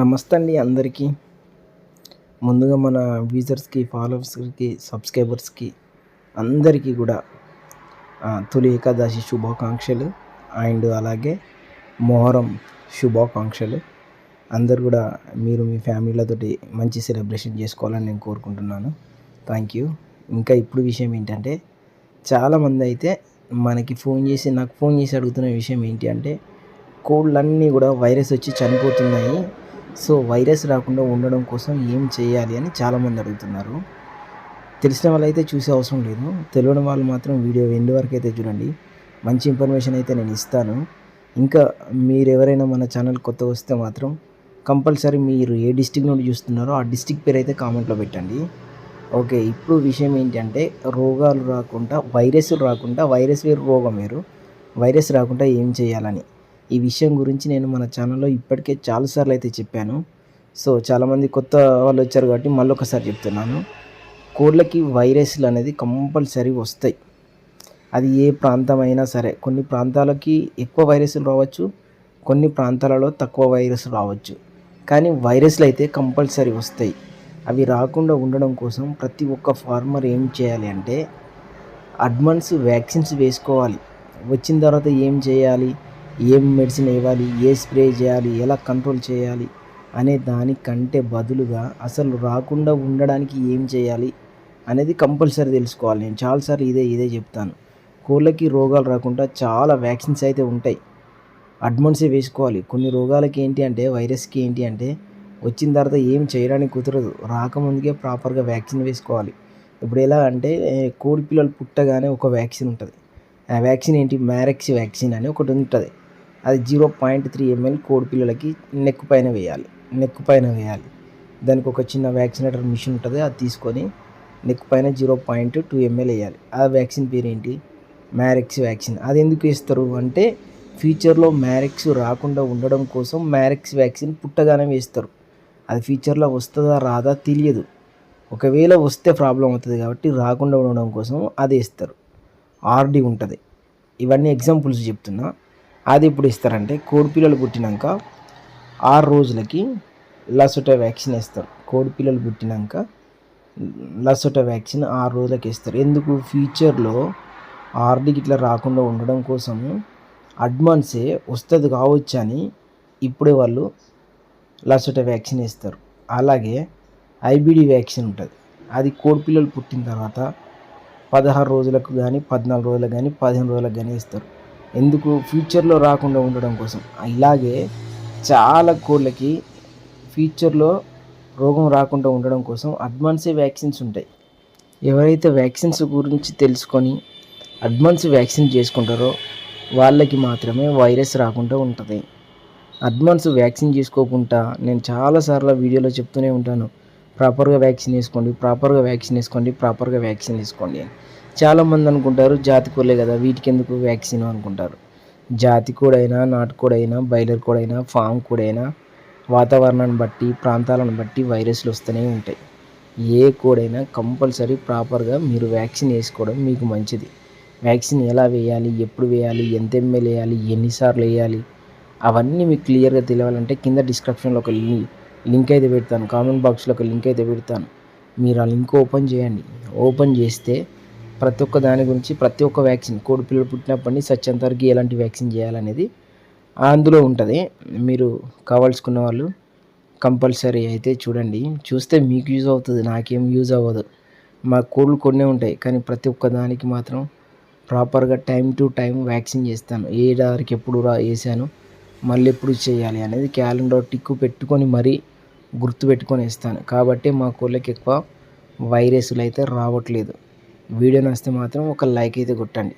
నమస్తే అండి అందరికీ. ముందుగా మన వ్యూజర్స్కి ఫాలోవర్స్కి సబ్స్క్రైబర్స్కి అందరికీ కూడా తొలి ఏకాదశి శుభాకాంక్షలు అండ్ అలాగే మొహరం శుభాకాంక్షలు. అందరు కూడా మీరు మీ ఫ్యామిలీలతోటి మంచి సెలబ్రేషన్ చేసుకోవాలని నేను కోరుకుంటున్నాను. Thank you. ఇంకా ఇప్పుడు విషయం ఏంటంటే చాలామంది అయితే మనకి ఫోన్ చేసి నాకు ఫోన్ చేసి అడుగుతున్న విషయం ఏంటి అంటే కోళ్ళన్నీ కూడా వైరస్ వచ్చి చనిపోతున్నాయి. సో వైరస్ రాకుండా ఉండడం కోసం ఏం చేయాలి అని చాలామంది అడుగుతున్నారు. తెలిసిన వాళ్ళైతే చూసే అవసరం లేదు. తెలియని వాళ్ళు మాత్రం వీడియో ఎండ్ వరకు అయితే చూడండి. మంచి ఇన్ఫర్మేషన్ అయితే నేను ఇస్తాను. ఇంకా మీరు ఎవరైనా మన ఛానల్ కొత్త వస్తే మాత్రం కంపల్సరీ మీరు ఏ డిస్టిక్ నుండి చూస్తున్నారో ఆ డిస్టిక్ పేరు అయితే కామెంట్లో పెట్టండి. ఓకే ఇప్పుడు విషయం ఏంటంటే రోగాలు రాకుండా వైరస్లు రాకుండా వైరస్ వేరు రోగం వేరు. వైరస్ రాకుండా ఏం చేయాలని. ఈ విషయం గురించి నేను మన ఛానల్లో ఇప్పటికే చాలాసార్లు అయితే చెప్పాను. సో చాలామంది కొత్త వాళ్ళు వచ్చారు కాబట్టి మళ్ళీ ఒకసారి చెప్తున్నాను. కోళ్ళకి వైరస్లు అనేది కంపల్సరీ వస్తాయి. అది ఏ ప్రాంతం అయినా సరే కొన్ని ప్రాంతాలకి ఎక్కువ వైరస్లు రావచ్చు కొన్ని ప్రాంతాలలో తక్కువ వైరస్ రావచ్చు. కానీ వైరస్లు అయితే కంపల్సరీ వస్తాయి. అవి రాకుండా ఉండడం కోసం ప్రతి ఒక్క ఫార్మర్ ఏం చేయాలి అంటే అడ్వాన్స్ వ్యాక్సిన్స్ వేసుకోవాలి. వచ్చిన తర్వాత ఏం చేయాలి? ఏం మెడిసిన్ ఇవ్వాలి? ఏ స్ప్రే చేయాలి? ఎలా కంట్రోల్ చేయాలి? అనే దానికంటే బదులుగా అసలు రాకుండా ఉండడానికి ఏం చేయాలి అనేది కంపల్సరీ తెలుసుకోవాలి. నేను చాలాసార్లు ఇదే ఇదే చెప్తాను. కోళ్ళకి రోగాలు రాకుండా చాలా వ్యాక్సిన్స్ అయితే ఉంటాయి. అడ్వాన్సే వేసుకోవాలి. కొన్ని రోగాలకి ఏంటి అంటే వైరస్కి ఏంటి అంటే వచ్చిన తర్వాత ఏం చేయడానికి కుదరదు. రాకముందుకే ప్రాపర్గా వ్యాక్సిన్ వేసుకోవాలి. ఇప్పుడు ఎలా అంటే కోడి పిల్లలు పుట్టగానే ఒక వ్యాక్సిన్ ఉంటుంది. ఆ వ్యాక్సిన్ ఏంటి? మ్యారెక్స్ వ్యాక్సిన్ అని ఒకటి ఉంటుంది. అది జీరో పాయింట్ త్రీ ఎంఎల్ కోడి పిల్లలకి నెక్ పైన వేయాలి. నెక్ పైన వేయాలి. దానికి ఒక చిన్న వ్యాక్సినేటర్ మిషన్ ఉంటుంది అది తీసుకొని నెక్ పైన జీరో పాయింట్ టూ ఎంఎల్ వేయాలి. ఆ వ్యాక్సిన్ పేరు ఏంటి మ్యారెక్స్ వ్యాక్సిన్ అది ఎందుకు వేస్తారు అంటే ఫ్యూచర్లో మ్యారెక్స్ రాకుండా ఉండడం కోసం మ్యారెక్స్ వ్యాక్సిన్ పుట్టగానే వేస్తారు. అది ఫ్యూచర్లో వస్తుందా రాదా తెలియదు. ఒకవేళ వస్తే ప్రాబ్లం అవుతుంది కాబట్టి రాకుండా ఉండడం కోసం అది వేస్తారు. ఆర్డి ఉంటుంది. ఇవన్నీ ఎగ్జాంపుల్స్ చెప్తున్నా. అది ఎప్పుడు ఇస్తారంటే కోడిపిల్లలు పుట్టినాక ఆరు రోజులకి లసోట వ్యాక్సిన్ ఇస్తారు కోడిపిల్లలు పుట్టినాక లసోట వ్యాక్సిన్ ఆరు రోజులకి ఇస్తారు ఎందుకు? ఫ్యూచర్లో ఆర్డీకి ఇట్లా రాకుండా ఉండడం కోసం అడ్వాన్సే వస్తుంది కావచ్చు అని ఇప్పుడే వాళ్ళు లసోట వ్యాక్సిన్ ఇస్తారు అలాగే ఐబీడీ వ్యాక్సిన్ ఉంటుంది. అది కోడిపిల్లలు పుట్టిన తర్వాత పదహారు రోజులకు కానీ పద్నాలుగు రోజులకు కానీ పదిహేను రోజులకు కానీ ఇస్తారు ఎందుకు ఫ్యూచర్లో రాకుండా ఉండడం కోసం? ఇలాగే చాలా కోళ్ళకి ఫ్యూచర్లో రోగం రాకుండా ఉండడం కోసం అడ్వాన్సే వ్యాక్సిన్స్ ఉంటాయి. ఎవరైతే వ్యాక్సిన్స్ గురించి తెలుసుకొని అడ్వాన్స్ వ్యాక్సిన్ చేసుకుంటారో వాళ్ళకి మాత్రమే వైరస్ రాకుండా ఉంటుంది. అడ్వాన్స్ వ్యాక్సిన్ చేసుకోకుండా నేను చాలాసార్లు వీడియోలో చెప్తూనే ఉంటాను. ప్రాపర్గా వ్యాక్సిన్ వేసుకోండి ప్రాపర్గా వ్యాక్సిన్ వేసుకోండి ప్రాపర్గా వ్యాక్సిన్ వేసుకోండి అని. చాలామంది అనుకుంటారు జాతి కోళ్ళే కదా వీటికి ఎందుకు వ్యాక్సిన్ అనుకుంటారు. జాతి కోడైనా నాటుకోడైనా బయలర్ కోడైనా ఫామ్ కోడైనా వాతావరణాన్ని బట్టి ప్రాంతాలను బట్టి వైరస్లు వస్తూనే ఉంటాయి. ఏ కోడైనా కంపల్సరీ ప్రాపర్గా మీరు వ్యాక్సిన్ వేసుకోవడం మీకు మంచిది. వ్యాక్సిన్ ఎలా వేయాలి ఎప్పుడు వేయాలి ఎంత ఎంఎల్ వేయాలి ఎన్నిసార్లు వేయాలి అవన్నీ మీకు క్లియర్గా తెలియాలంటే కింద డిస్క్రిప్షన్లో ఒక లింక్ లింక్ అయితే పెడతాను. కామెంట్ బాక్స్లో ఒక లింక్ అయితే పెడతాను. మీరు ఆ లింక్ ఓపెన్ చేయండి. ఓపెన్ చేస్తే ప్రతి ఒక్క దాని గురించి ప్రతి ఒక్క వ్యాక్సిన్ కోడి పిల్లలు పుట్టినప్పటి నుంచి సచ్చేంత వరకు ఎలాంటి వ్యాక్సిన్ చేయాలనేది అందులో ఉంటుంది. మీరు కావాల్సుకున్న వాళ్ళు కంపల్సరీ అయితే చూడండి. చూస్తే మీకు యూజ్ అవుతుంది నాకేం యూజ్ అవ్వదు. మా కోళ్ళు కొన్నే ఉంటాయి కానీ ప్రతి ఒక్క దానికి మాత్రం ప్రాపర్గా టైం టు టైం వ్యాక్సిన్ చేస్తాను. ఏ దారికి ఎప్పుడు రా వేసాను మళ్ళీ ఎప్పుడు చేయాలి అనేది క్యాలెండర్ టిక్కు పెట్టుకొని మరీ గుర్తు పెట్టుకొని వేస్తాను. కాబట్టి మా కోళ్ళకి ఎక్కువ వైరస్లు అయితే రావట్లేదు. వీడియో నచ్చితే మాత్రం ఒక లైక్ అయితే కొట్టండి.